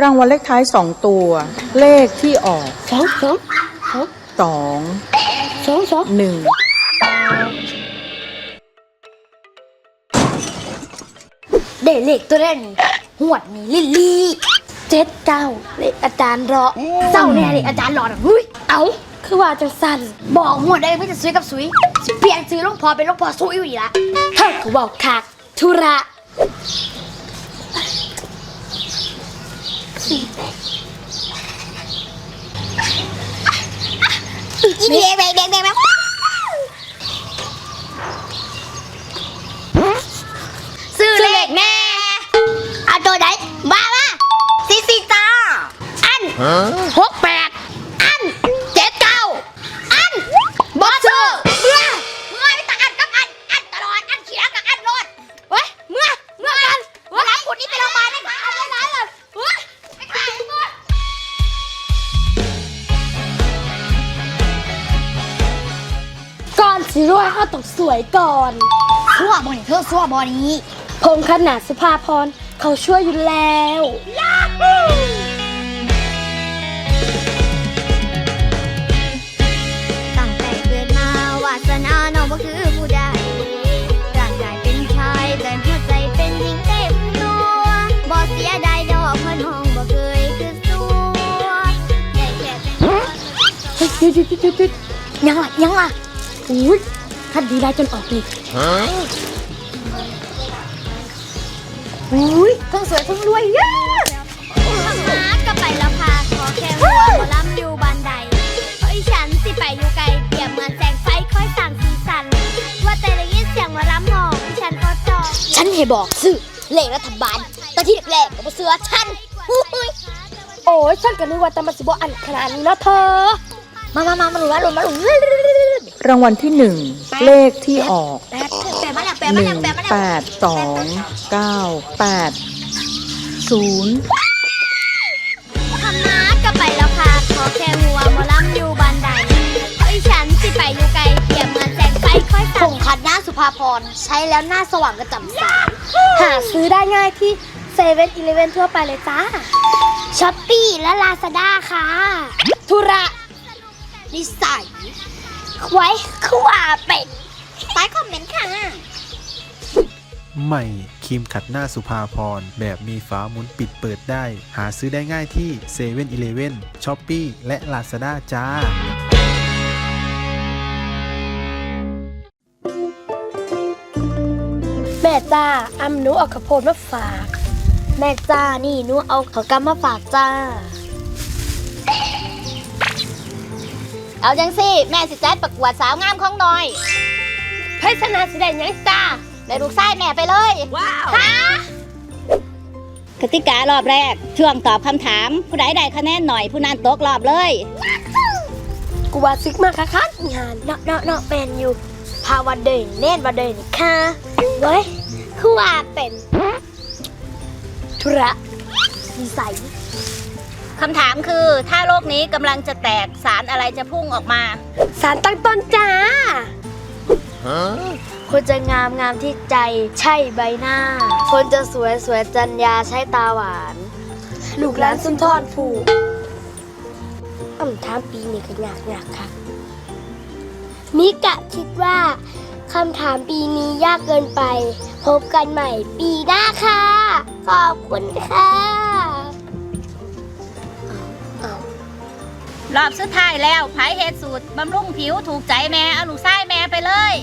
รางวัลเลขท้ายสองตัว เลขที่ออกสองสองสองสองสองสองหนึ่งเด็กเล็กตัวเล่นหวดนี่ลิลลี่เจ็ดเก้าเลขอาจารย์รอเจ้าแน่เลยอาจารย์รอนะเฮ้ยเอาคือว่าจังสันบอกหมดได้ไม่จะซุยกับซุยเปลี่ยนซื้อลงพอเป็นลงพอซุยอยู่ดีละเธอคือบอกคักธุระ อีเด็กเด็กเด็กเด็ บอนี่เธอซัวบอนี่พงขนาดสุภาพรเขาช่วยอยู่แล้วตั้งแต่เกิดมาวาสนาน้องบ่คือผู้ใดร่างกายเป็นชายแต่หัวใจเป็นหญิงเต็มตัวบ่เสียดายดอกเพิ่นห้องบ่เคยคือสัวได้แค่แต่งตัวเฮ้ยหยุดหยุดหยุดหยุดหยุดยังล่ะยังล่ะอุ้ย ถ้าดีได้จนออกนี่อุ้ยทั้งสวยทั้งรวยเย้หาก็ไปแล้วค่ะ ขอแค่หัวบ่ลำอยู่บ้านใดเพราะฉันสิไปอยู่ไกลเปรียบเหมือนแสงไฟค่อยสั่งสีสัน ว่าแต่ได้ยินเสียงว่าลำหองฉันก็จองฉันให้บอกซื้อเลขรัฐบาลตอนที่แรกๆก็บ่เสือฉันอุ้ยโอ้ยฉันก็นึกว่าแต่มันสิบ่อันขนาดนี้เนาะเธอ มามามามาหลุมาหลุมาหลุรางวัลที่หนึ่งเลขที่ออกแปดแปดมาแล้วแปดหมานึ่แล้วงแปดมาแล้วแปดสองเก้าแปดศูนย์คำน้าก็ไปแล้วค่ะ ขอแค่หัวหมอลำอยู่บ้านใดเพราะอีฉันสิไปอยู่ไกลเปรียบเหมือนแสงไฟค่อยผสั่งงคัดหน้าสุภาพร ใช้แล้วหน้าสว่างกระจ่ำใสหาซื้อได้ง่ายที่เซเว่นอีเลเวนทั่วไปเลยจ้าช้อปปี้และลาซาด้าค่ะ ธุระ นิสัย ไว้คือว่าเป็ดใต้คอมเมนต์ค่ะ ใหม่ครีมขัดหน้าสุภาพร แบบมีฝาหมุนปิดเปิดได้ หาซื้อได้ง่ายที่7 e เ e ่ e อ e ช้อปปี้และ Lazada จ้าแม่จ้าอำหนูเอาข้าวโพดมาฝาก แม่จ้านี่หนูเอาข้าวกำมาฝากจ้า เอาจังสิแม่สิจัดประกวดสาวงามของหน่อยไพศนาสิได้หยังจ้าได้ลูกไส้แม่ไปเลยว้าวฮะกติการอบแรก ช่วงตอบคำถาม ผู้ใดได้คะแนนหน่อยผู้นั้นตกรอบเลย กูว่าซิกมากค่ะคันงานเนาะเนาะเนาะเป็นอยู่พาวันเดินเน่นวันเดินค่ะเว้ยคือว่าเป็นธุระนิสัย คำถามคือถ้าโลกนี้กำลังจะแตกสารอะไรจะพุ่งออกมา สารตั้งต้นจ้า คนจะงามงามที่ใจใช่ใบหน้า คนจะสวยสวยจัญญาใช้ตาหวาน ลูกหลานสุนทรผูกอ่ำถามปีนี้ก็ยากยากค่ะ มิกะคิดว่าคำถามปีนี้ยากเกินไป พบกันใหม่ปีหน้าค่ะ ขอบคุณค่ะ รอบสุดท้ายแล้วไผเฮดสูตรบำรุงผิวถูกใจแม่เอาลูกไส้แม่ไปเลย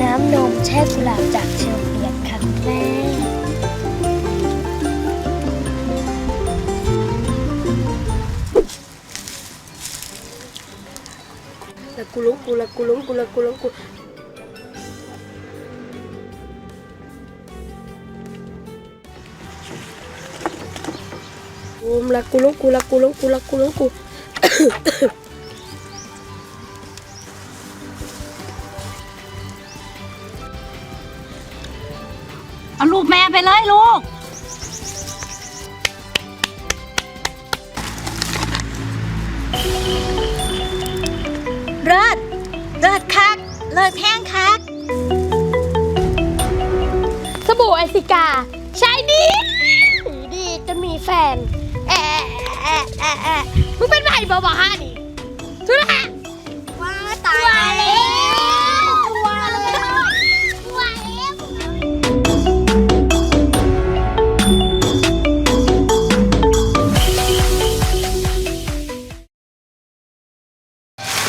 น้ำนมแช่กุหลาบจากเชลเปียกค่ะแม่ละกุ ลุงกุละกุลุงกุละกุลุ แอะมึงเป็นไผ่บอบอฮะนี่ทุระว้าตายแล้วว้าแล้วว้าแล้ว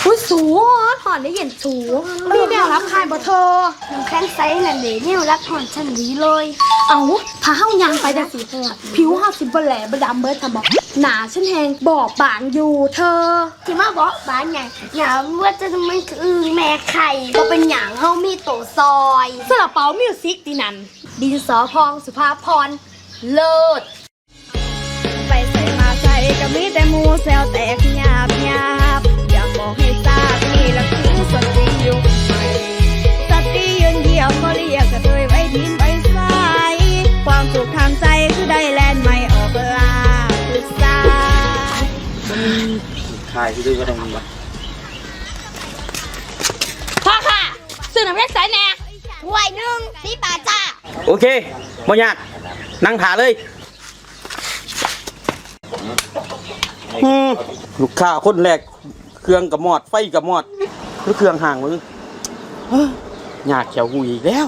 อุ้ยสูถอนได้เย็นสูมีแนวรับคายบ่เธอน้ำแข็งใสนั่นเดเนี่ยรับถอนฉันดีเลย เอาพาเฮายางไปจังสิผิวเฮาสิบ่แหลบ่ดำเบิดค่ะบอก หนาฉันแหงบอบบางอยู่เธอ ที่มาบอกบ้านใหญ่อย่าว่าจะมันคือแม่ไข่ก็เป็นอย่างเฮามีโตซอยสลับเป๋ามิวสิกดีนันดินสอพองสุภาพรเลิศไปใส่มาใส่ก็มีแต่หมูแซวแตกหยาบหยาบอยากบอกให้ทราบนี่ละคือสต ขายที่ด้วยก็ต้องมีวะพ่อค่ะซื้อน้ำแข็งใสแน่ถ้วยหนึ่งนี่ป่าจ้าโอเคบ่ยากนั่งถาเลยอืมลูกค้าคนแรกเครื่องกับหมอดไฟกับหมอดหรือเครื่องห่างมึงเฮ้ยยากเขียวกูอีกแล้ว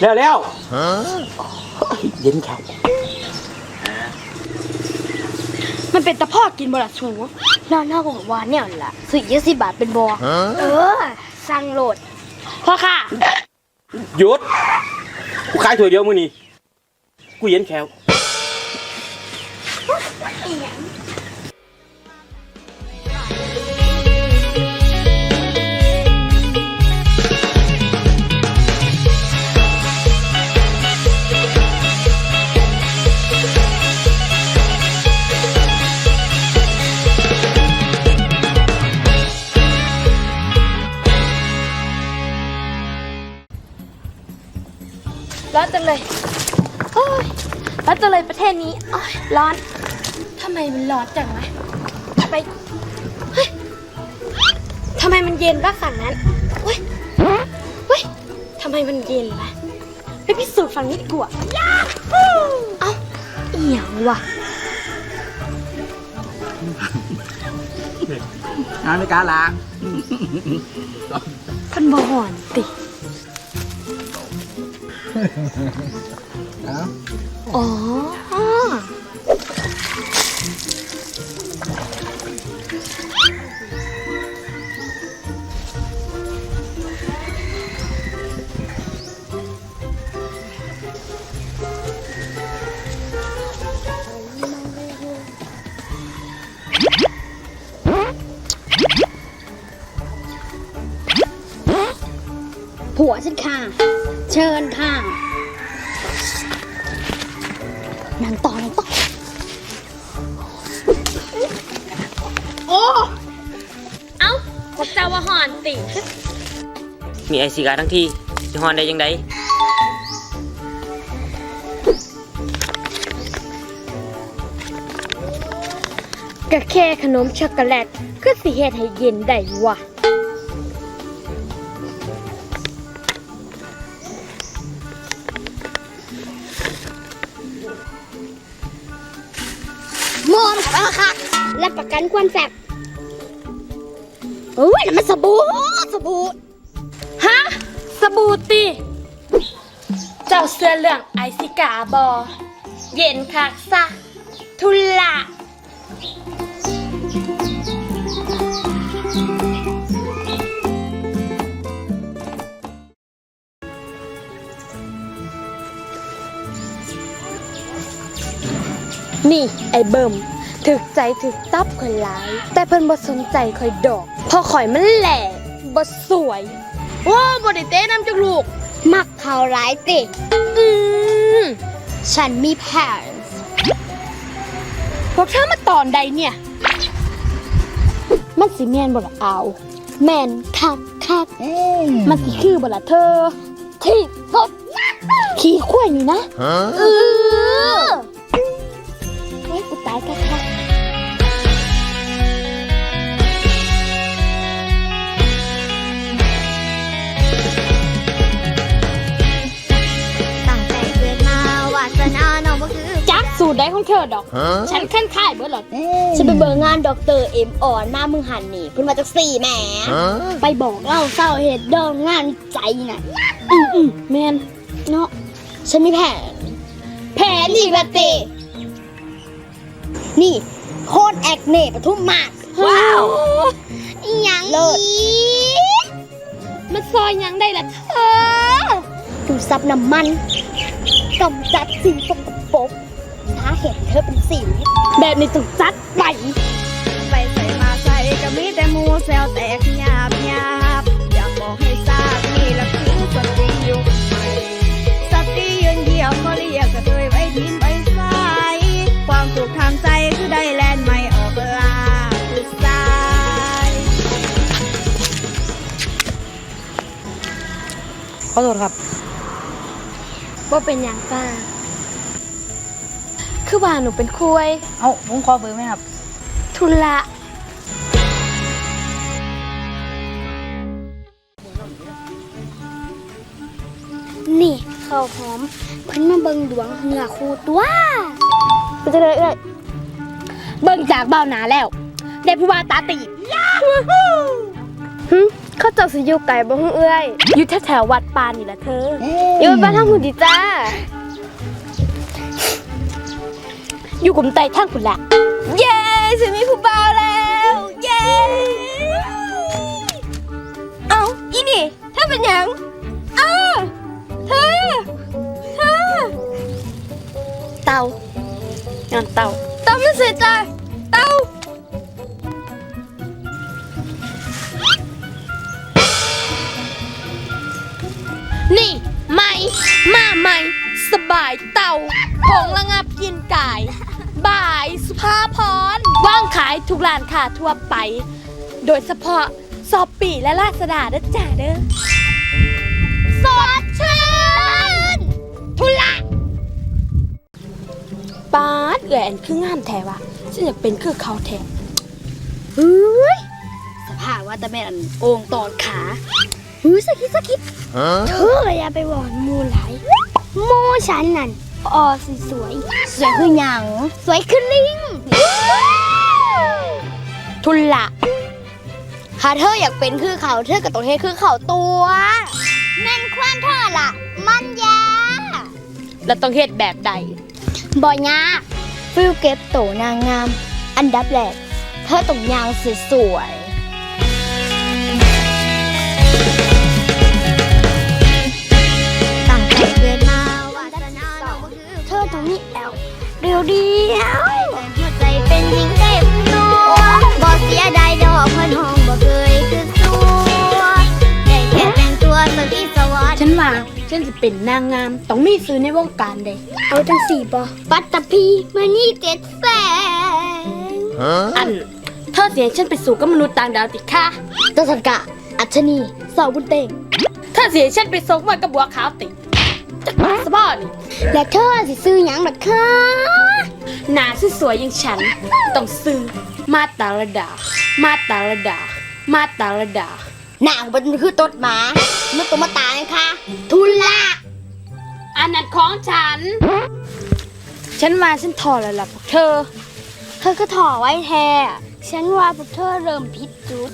แล้วแล้วเย็นครับมันเป็นตะพ่อกินบละสูน่าน่าบอกว่าเนี่ยล่ะซื้อยี่สิบบาทเป็นบอเออ สั่งโหลดพ่อค่ะหยุดกูขายถ้วยเดียวมือนี้กูเย็นแคว เลยโอ้ยร้อนจังเลยประเทศนี้โอ้ยร้อนทำไมมันร้อนจังวะไปเฮ้ยทำไมมันเย็นบ้าฝั่งนั้นเฮ้ยเฮ้ยทำไมมันเย็นวะไปพิสูจน์ฝั่งนี้ดีกว่าเอ้าเอียงวะงานไม่การล้างมันบ่หอนติ อ๋อ ผัวฉันค่ะ เชิญค่ะ มีไอซีการทั้งที่จะฮอนได้ยังไงก็แค่ขนมช็อกโกแลตก็สิเฮ็ดให้เย็นได้วะมอมค่ะค่ะและประกันความแสบโอ้ยนั่นมันสบู่สบู่ฮะส บูติ เจ้าเสื้อเหลืองไอซิกาบอ เย็นคักซะ ทุละนี่ไอเบิ่มถึกใจถึกตับข่อยหลาย แต่เพิ่นบ่สนใจข่อยดอกพอข่อยมันแหล่บ่สวย โอ้บ่ได้เต้น้ำจักลูก มักข่าวร้ายติ อืมฉันมี parents พวกเธอมาตอนใดเนี่ย มันสิแมนบ่ละเอา แมนคักคักมันสิคือบ่ละเธอ ที่สดขี่ข้วยนี่นะ เออเฮ้ยกูตายคักคัก สูตรใดของเธอดอก ฉันขั้นค่ายเบิดหรอกฉันไปเบิร์งานดอกเตอร์เอ็มอ่อนมามึงหันนี่เพิ่นมาจากสี่แหมไปบอกเล่าเศร้าเหตุเดิมงานวิจัยน่ะอืมอืมแมนเนาะฉันมีแผนแผนอีกและตินี่โคตรแอคเน่ปทุมมาศว้าวอีหยังเลิศอีกมันซอยหยังได้ล่ะเธอดูดซับน้ำมันกำจัดสิ่งสกปรกสาเหตุเธอเป็นสิวแบบนี้ต้องจัดไปไปใส่มาใส่ก็มีแต่หมูแซวแตกหยาบหยาบอยากบอกให้ทราบนี่ละคือสตรียุคใหม่สตรียืนเดี่ยวก็เรียกกระเทยไว้ทินไปสายความสุขทางใจคือได้แลนด์ใหม่ออกลาคือสายขอโทษครับว่าเป็นอย่างป้า คือว่าหนูเป็นคุยเอาผมขอเบอร์ไหมครับ ทุละ นี่ข้าวหอมเพิ่นมาเบิ่งดวงเหนือคู่ตัวมันจะเลยเอ้ยเบิ่งจากเบ้าหนาแล้ว ได้ผู้ว่าตาตีบฮึเขาเจ้าสิอยู่ไก่บ่ฮึเอ้ยอยู่แถวๆวัดปานนี่แหละเธออยู่บ้านทางหุ่นดีจ้า อยู่กลุ่มไต่ทางคุณละเย้ฉันมีผู้บ่าวแล้ว เย้เอาอีนี่เธอเป็นหยังเออเธอเธอเต่างานเต่าเต่าไม่เสียใจเต่านี่ใหม่มาใหม่สบายเต่าผงระงับกินกาย บ่ายสุภาพรว่างขายทุกร้านค้าทั่วไป โดยเฉพาะซอปปีและลาซาด้าเด้อจ้าเด้อสดชื่นทุละปาดเอื่อยอันคืองามแท้วะฉันอยากเป็นคือเขาแท้เฮ้ยสภาพว่าแต่แม่นอันโอ่งตอดขาเฮ้ยสกิดสกิดเธออย่าไปหวอนหมูไหลายหมูฉันนั่น ออสิสวยสวยคือหยังสวยขึ้นลิงทุนละหาเธออยากเป็นคือเขาเธอกับตรงเฮคือเขาตัวแม่นความเธอล่ะ มันยาแล้วต้องเฮ็ดแบบใดบ่ยากฟิลเก็บโตนางงาม อันดับแรกเธอต้องยางสวยๆ ยวเดียวแต่หัวใจเป็นหญิงเต็มตัวบ่เสียดายดอกเพิ่นห้องบ่เคยคือสัวได้แค่แต่งตัวสติสวัสดิ์ฉันว่าฉันจะเป็นนางงามต้องมีซื้อในวงการเด้เอาจังสี่ปะปัตตพีมานี่เจ็ดแสงอันเธอเสียฉันไปสู่กับมนุษย์ต่างดาวติดค่ะตสันกะ อัชนีสาวบุญเต่งเธอเสียฉันไปซกมากับบัวขาวติ ดจักรสบอนี่และเธอสิซื้อหยังบัดคะหนาสวยๆอย่างฉัน ต้องซื้อมาตาลดา มาตาลดา มาตาลดา หนางมันคือตดหมามันตัวมาตายค่ะทุนละอันนั้นของฉัน ฉันมาฉันถอดแล้วล่ะพวกเธอ เธอก็ถอไว้แท้ฉันว่าพวกเธอเริ่มผิดจุด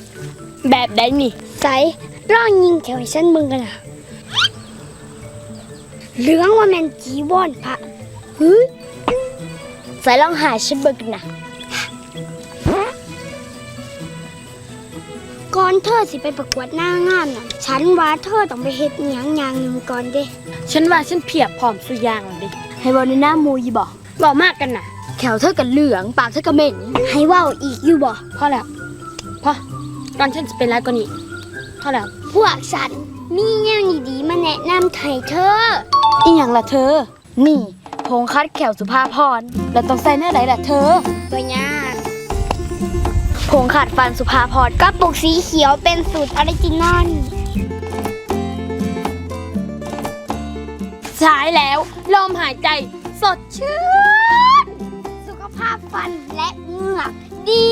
แบบใดนี่ใส่ร่องยิงแถวให้ฉันมึงกันนะ เหลืองว่าแมนจีวอนพระเฮ้ยใส่ลองหาฉันเบิกกันนะก่อนเธอสิไปประกวดหน้างามน่ะฉันว่าเธอต้องไปเฮ็ดหยังอย่างหนึ่งก่อนเด้ฉันว่าฉันเพียบพร้อมสุอยางแล้วดิให้เว่าในหน้ามูยบอกบอกมากกันนะแขวเธอกับเหลืองปากเธอกับเหม็นให้เว่าอีกอยู่บ่พอแล้วพอก่อนฉันจะเป็นไรกว่านี้พอแล้ว พวกฉันมีแนวดีๆมาแนะนำให้เธอ อีหยังล่ะเธอ นี่ผงคัดแขวสุภาพรแล้วต้องใส่หน้าไหนล่ะเธอ ตัวยากผงขัดฟันสุภาพรกระปุกสีเขียวเป็นสูตรออริจินอลใช้แล้วลมหายใจสดชื่น สุขภาพฟันและเหงือกดี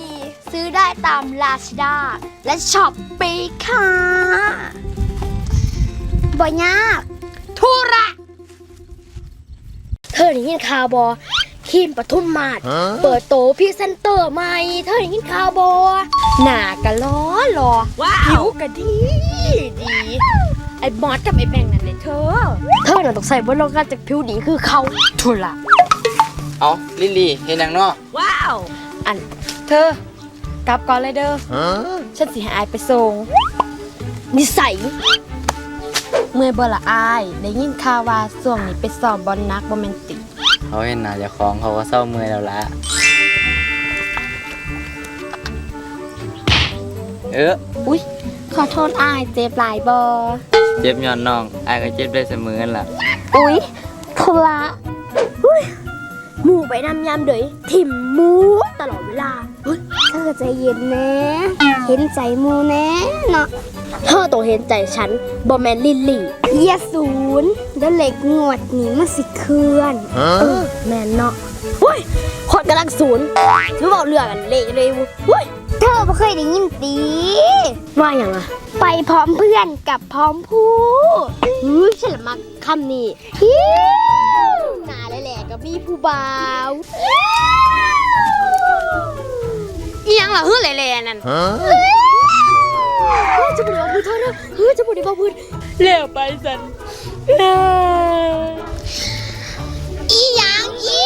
ดี ซื้อได้ตามลาซาด้าและช็อปปี้ค่ะ บ่ยากทุระเธอได้ยินข่าวบอทีมปทุมมาศเปิดโตพรี่เซนเตอร์ใหม่ เธอได้ยินข่าวบอหน้ากะล้อรอว้าวผิวกะดีดี ไอ้บอสกับไอ้แบงค์นั่นเลยเธอ เธอน่ะต้องใส่บนโลกาจากผิวดีคือเขาทุระเอาลิลลี่เห็นยังเนาะอันเธอกลับก่อนเลยเด้อฉันสิให้อายไปส่งนิสัย เมื่อยบ่ละอาย ได้ยินข่าวว่าช่วงนี้ไปสอบบอลนักบ่แม่นติเขาเห็นหน้าเจ้าของเขาก็เศร้าเมื่อยแล้วละเอออุ๊ย ขอโทษอายเจ็บหลายบอเจ็บย้อนน้องไอ้ายก็เจ็บได้เสมอนั่นล่ะอุ๊ยทุระอุ๊ยหมูไปนำยำเดยถิ่มหมูตลอดเวลา เฮ้ยเธอใจเย็นนะ เห็นใจหมูแน่เนาะเธอต้องเห็นใจฉันบอแมนลิลลี่เยียศูนย์แล้วเหล็กงวดนี่มันสิเคลื่อนเออแมนเนาะเฮ้ยคนกำลังศูนย์ถือบอกเรื่องกันเละเลยเฮ้ยเธอบ่เคยได้ยินตีว่าอย่างอะไปพร้อมเพื่อนกับพร้อมผู้เฮ้ยฉันละมักคำนี้ฮิ้วหนาแหละๆกับมีผู้บ่าว เอียงเหรอเฮ้ยแหล่ๆนั่นเฮ้ยจะบุหรี่บอกพื้นเธอเนอะเฮ้ยจะบุหรี่บอกพื้นเร็วไปสันอีหยังอี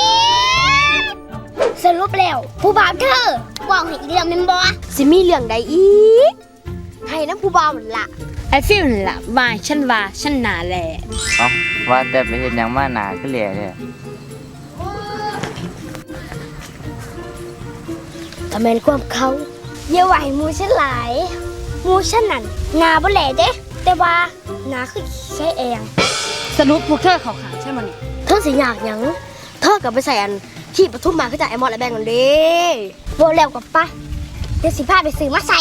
สรุปแล้ว ผู้บ่าวเธอบอกให้อีเรื่องแม่นบ่สิมีเรื่องใดอีกให้น้ำผู้บ่าวนั่นละไอฟิลนั่นล่ะว่าฉันว่าฉันหนาแหละเอาว่าแต่ไปเห็นยังมาหนาขึ้นเลยเนี่ย ทำไมนความเขาอย่าไหวหมูฉันหลายหมูฉันนั่นหนาบ่แหล่เด้แต่ว่าหนาคือใช้เองสรุปพวกเธอเขาขาใช่มั้ยเธอสิอยากหยังเธอกลับไปใส่อันที่ปทุมมาคือจากไอมอนและแบงก์กันเด้โบแล้วกับปะเดี๋ยวสิพาไปซื้อมาใส่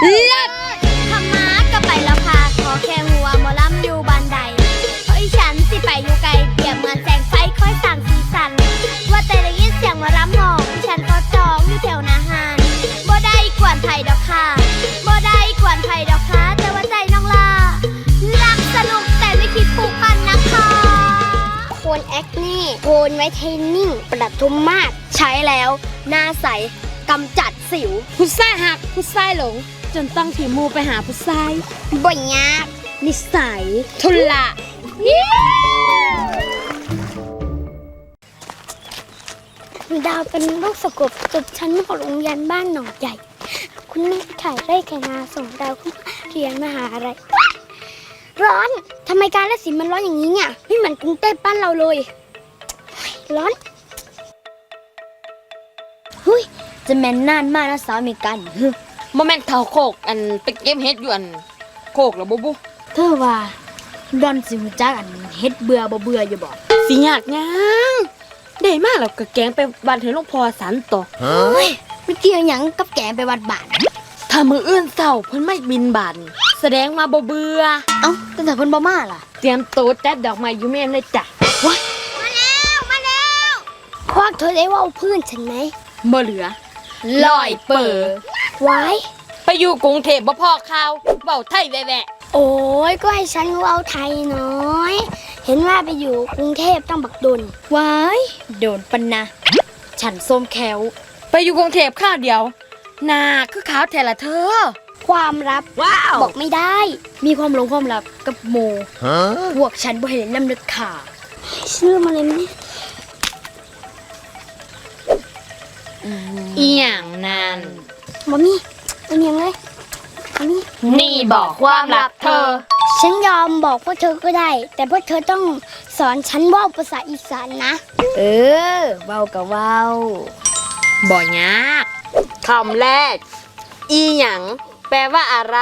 เลิศขม้าก็ไปแล้วค่ะขอแค่หัวหมอลำอยู่บันไดเฮ้ยฉันสิไปอยู่ไกลเปรียบเหมือนแสงไฟค่อยสั่งสีสัน ว่าแต่ได้ยินเสียงหมอลำหองฉันก็จองอยู่แถวนาหารบ่ได้กวนไผ่ดอกค่ะบ่ได้กวนไผ่ดอกค่ะแต่ว่าใจน้องลารักสนุกแต่ไม่คิดผูกพันนะคะโคนแอคนี่โคนไวท์เทนนิ่งประทุมมาศใช้แล้วหน้าใสกำจัดสิวผู้ชายหักผู้ชายหลง จนต้องถีมูไปหาผู้ชายบ่ยากนิสัยทุละ ดาวเป็นโรคสะกดจบชั้นของโรงเรียนบ้านหนองใหญ่ คุณแม่ขายไร่ไก่นาส่งดาวเข้ามาเรียนมหาอะไร ร้อนทำไมการละสินธุ์มันร้อนอย่างนี้เนี่ยไม่เหมือนกรุงเทพบ้านเราเลยเฮ้ยร้อนจะแม่นนานมากนะสามีกันโมเมนต์เท่าโคกอันไปเก็บเฮ็ดอยู่อันโคกแล้วบุบุเธอว่าดอนสิหูจักอันเฮ็ดเบื่อบ่เบื่ออยู่บ่สิยากยัง ได้มากแล้วก็แกงไปบ้านเธอหลวงพ่อสันต่อไม่เกี่ยวหยังกับแกไปวัดบาทถ้ามืออื่นเศร้าเพิ่นไม่บินบานแสดงมาบ่เบื่อเอ้าตั้งแต่เพิ่นบ่มาล่ะ เตรียมโต๊ะจัดดอกไม้อยู่แม่นเลยจ้ะพวกเธอได้เว่าเพื่อนฉันไหมบ่เหลือลอยเปิดไว้ไปอยู่กรุงเทพบ่พอข่าวเว้าไทยแว่โอ้ยก็ให้ฉันเว่าไทยน้อย เห็นว่าไปอยู่กรุงเทพต้องบักดนๆว้ายโดนปันนะ ฉันส้มแควๆไปอยู่กรุงเทพข้าวเดียวหน้าคือขาวแท้ละเธอ ความลับว้าวบอกไม่ได้ มีความหลงความลับกับโมพวกฉันบ่เห็นน้ำเลือดขาชื่อมาเลยไหมอีหยังนั่นบ่มีเอาเนียงเลยบ่มีนี่บอกความลับเธอ ฉันยอมบอกพวกเธอก็ได้ แต่พวกเธอต้องสอนฉันเว่าภาษาอีสานนะ เออเว้ากับเว้าบ่ยากคำแรก อีหยังไปลว่าอะไร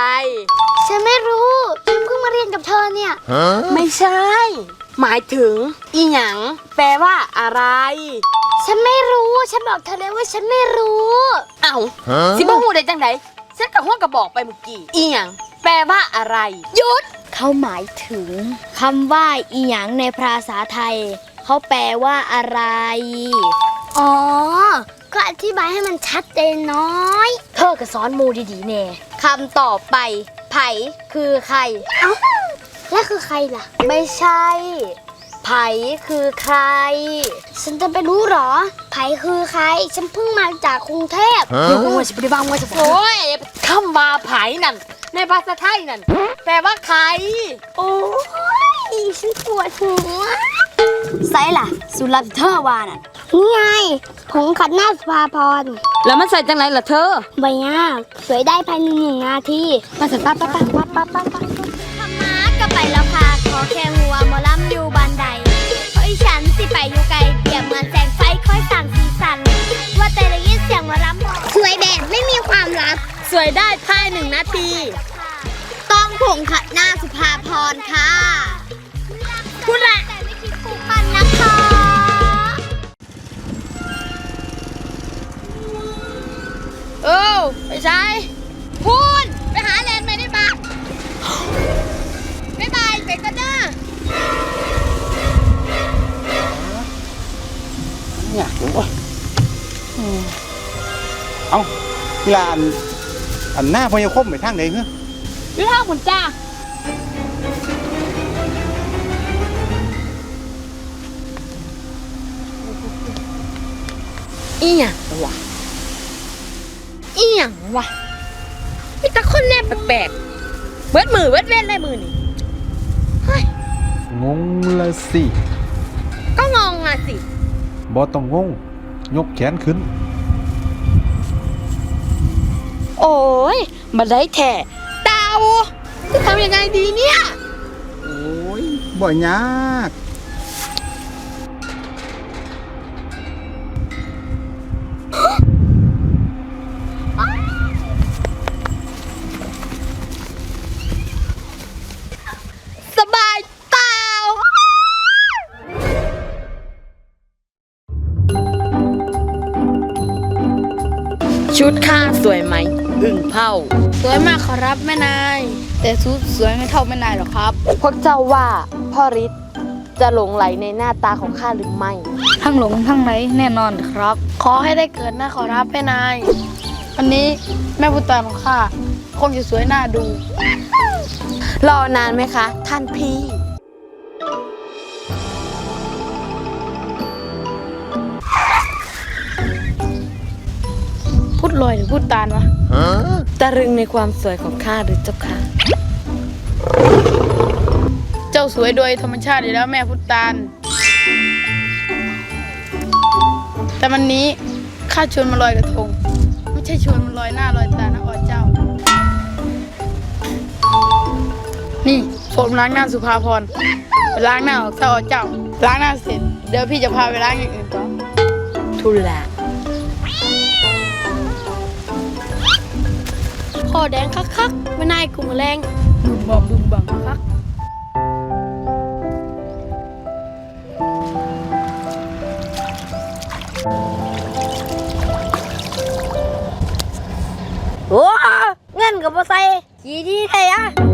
ฉันไม่รู้ฉันเพิ่งมาเรียนกับเธอเนี่ย ไม่ใช่ หมายถึง อีหยังแปลว่าอะไร ฉันไม่รู้ฉันบอกเธอเลยว่าฉันไม่รู้ เอ้าสิบ่ฮู้ได้จังไดฉันกับหัวกระบอกไปเมื่อกี้อีหยังแปลว่าอะไรหยุด เขาหมายถึงคำว่าอีหยังในภาษาไทย เขาแปลว่าอะไร อ๋อ ก็อธิบายให้มันชัดเจนน้อยเธอก็สอนหมูดีๆแน่คำต่อไป ไผคือใคร เอ้าแล้วคือใครล่ะ ไม่ใช่ ไผคือใคร ฉันจะไปรู้เหรอ ไผคือใคร ฉันเพิ่งมาจากกรุงเทพ เดี๋ยวว่าจะไปบ้างว่าจะโอ้ยคำว่าไผนั่น ในภาษาไทยนั่นแปลว่าใครโอ้ยฉันปวดหัวไซล่ะ สุรับเธอวาน่ะนี่ไงผงขัดหน้าสุภาพรแล้วมันใส่จังไรล่ะเธอใบยากสวยได้ภายในหนึ่งนาทีมาสักปั๊บปั๊บปั๊บปั๊บปั๊บปั๊บ สวยได้ภายหนึ่งนาที ต้องผงขัดหน้าสุภาพรค่ะคุณละแต่ไม่คิดผูกพันนะคะเออไปใช้พูนไปหาแลนไปได้ปะบ๊ายบายไปกันเด้ออยากรู้ว่ะอืมเอ้าเวลาอัน อันหน้าพญาคมไปทางไหนเฮ้ยนี่ท่าคุณจ้าอีหยังวะอีหยังวะมีแต่คนแนบแปลกๆเบิดมือเบิดเว้นเลยมือนี่งงละสิก็งงอะสิบอต้องงง ยกแขนขึ้น โอ้ยมาได้แท้ดาวจะทำยังไงดีเนี่ย โอ้ยบ่ยากสบายเปล่าชุดข้าสวยไหม อึ่งเผาสวยมากขอรับแม่นาย แต่ชุดสวยไม่เท่าแม่นายหรอกครับ พวกเจ้าว่าพ่อฤทธิ์จะหลงไหลในหน้าตาของข้าหรือไม่ ทั้งหลงทั้งไหลแน่นอนครับ ขอให้ได้เกิดนะขอรับแม่นายวันนี้แม่บุตรของข้าคงจะสวยน่าดู รอนานไหมคะ ท่านพี่ พูดลอยหรือพูดตาลวะ ตะรึงในความสวยของข้าหรือเจ้าค่ะ เจ้าสวยโดยธรรมชาติอยู่แล้วแม่พุทธานแต่วันนี้ข้าชวนมาลอยกระทง ไม่ใช่ชวนมาลอยหน้าลอยตานะอ๋อเจ้า นี่ผมล้างหน้าสุภาพรไปล้างหน้าออกซะอ๋อเจ้า ล้างหน้าเสร็จ เดี๋ยวพี่จะพาไปล้างอย่างอื่นต่อทุลา คอแดงคักคักมันนายกุ่มแรงบึมบอมบึมบังคักโอ้เงินกับบ่ใส่ขี่ดีใท้อะ